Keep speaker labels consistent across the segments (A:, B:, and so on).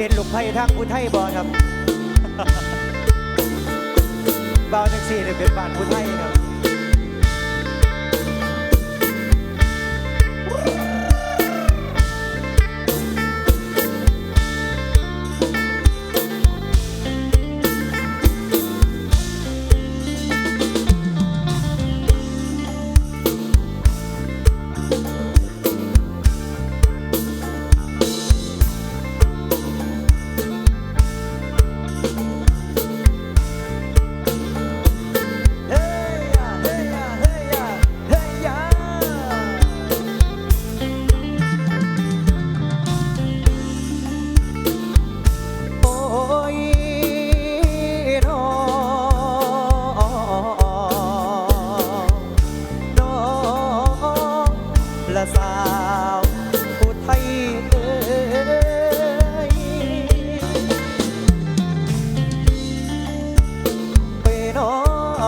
A: เด่นลูกไพ่ทางผู้ไทยบ่ครับบ่าวจังสี่เนี่ยเป็นบ้านผู้ไทยครับ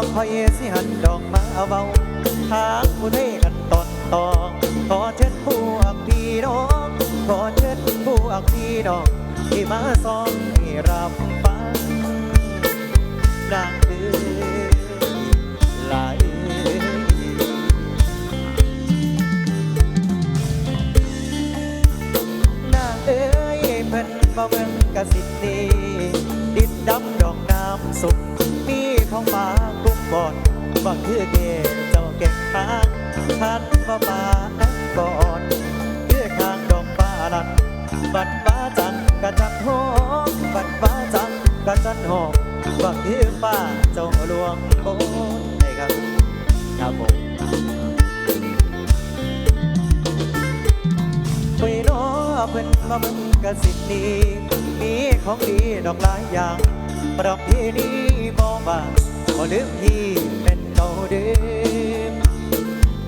A: องพอเยสิหันดอกมาเบาทางผู้ได้กันตอนตองขอเชิญพวกพี่น้องขอเชิญพวกพี่น้องที่มาซ้อมให้รับฟังนางเอ้ยลายนางเอ้ยเพิ่นบ่เมืองกสิทธิ์ กุ้งก่อนบังคือเกเจ้าเก็บค้างทันมามาอันก่อนคือข้างดอกฟ้าลันบัดฟ้าจันกระจัดหอมบัดฟ้าจันกระจัดหอมบังคือฟ้าเจ้าหลวงโอ้ยได้ครับครับผมไปน้อเพิ่นมามึงกะสิทธิ์นี้มีของดีดอกหลายอย่างประเพณีบ่บาง บ่ลืมพี่เป็นเก่าเดิม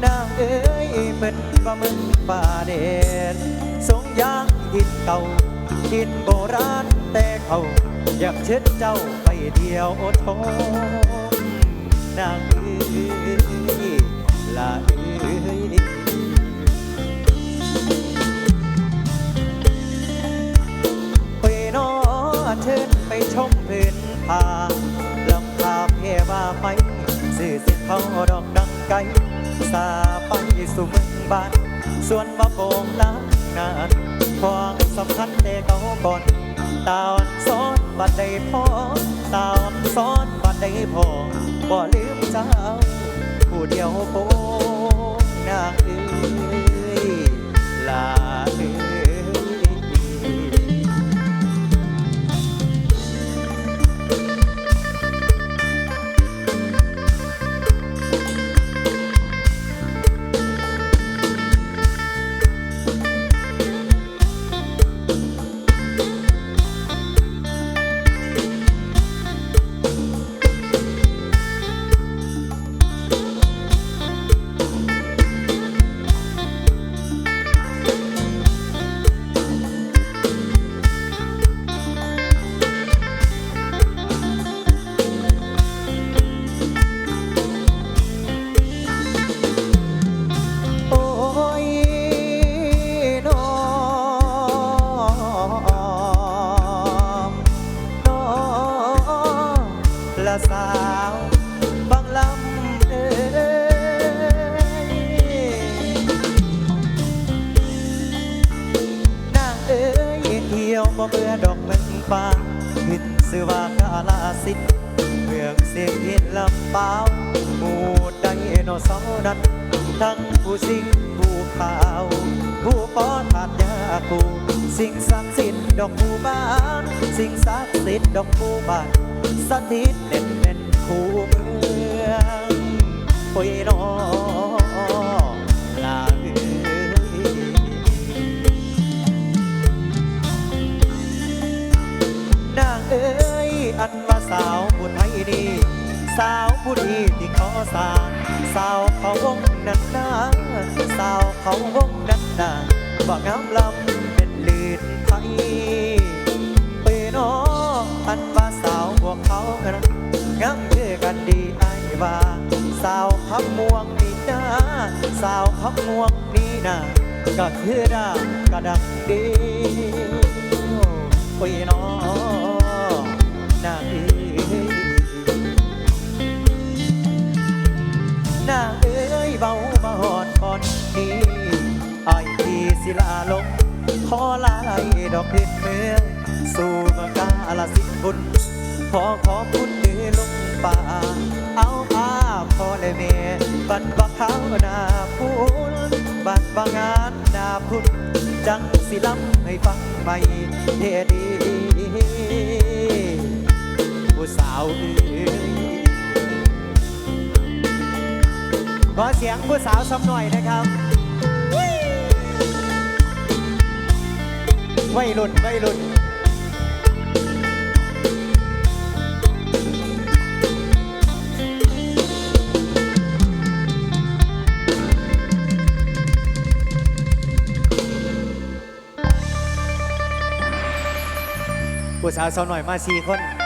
A: นางเอ้ยเป็นบ่มึงป่าเด่นสงยางหินเก่าหินโบราณแต่เขาอยากเชิดเจ้าไปเดียวทมนางเอ้ย ไปสื่อสิเขาดอกดังไกลสาไปสู่เมืองบ้านส่วนมาโป่งล้านานความสำคัญแต่เขาก่อนตาอ่อนซ้อนบัดได้พอตาอ่อนซ้อนบัดได้พอบ่ลืมเจ้าผู้เดียวโป บ่เบื่อดอกเมืองฟ้าขึ้นสื่อว่ากาลาสิทธิ์เมืองเสียงหินลำเปล่าหมู่ไดโนเสาร์นั้น ทั้งผู้สิงผู้ข่าว ผู้ป้อนผาดยาคูสิ่งศักดิ์สิทธิ์ดอกผู้บ้าน สิ่งศักดิ์สิทธิ์ดอกผู้บ้านสถิตเด่นเป็น อันว่าสาวผู้ไทยดี สาวผู้ดีที่เขาสร้างสาวเขาวงนั้นนาสาวเขาวงนั้นนาว่างามลำเป็นลื่นไทยไปนออันว่าสาวพวกเขานั้นงามคือกันดีไอ้ว่าสาวพับม่วงนี่นาสาวพับม่วงนี่นาก็คือดากระดังดีโอ้ นางเอ้ยเบามาหอดก่อนนี้ไอ้ที่ศิลาลง ขอลายดอกเห็ดเมือง สู่เมืองกาลสินบุญขอขอบคุณเดืลงป่า เอาภาพ่อและแม่บัดบักเขาหน้าพูนบัดบางงานหน้าพุนจังสิลำให้ฟังใหม่เฮดีผู้สาวเอ้ย ขอเสียงผู้สาวสักหน่อยนะครับวัยรุ่นวัยรุ่นผู้สาวสาวหน่อยมาสี่คน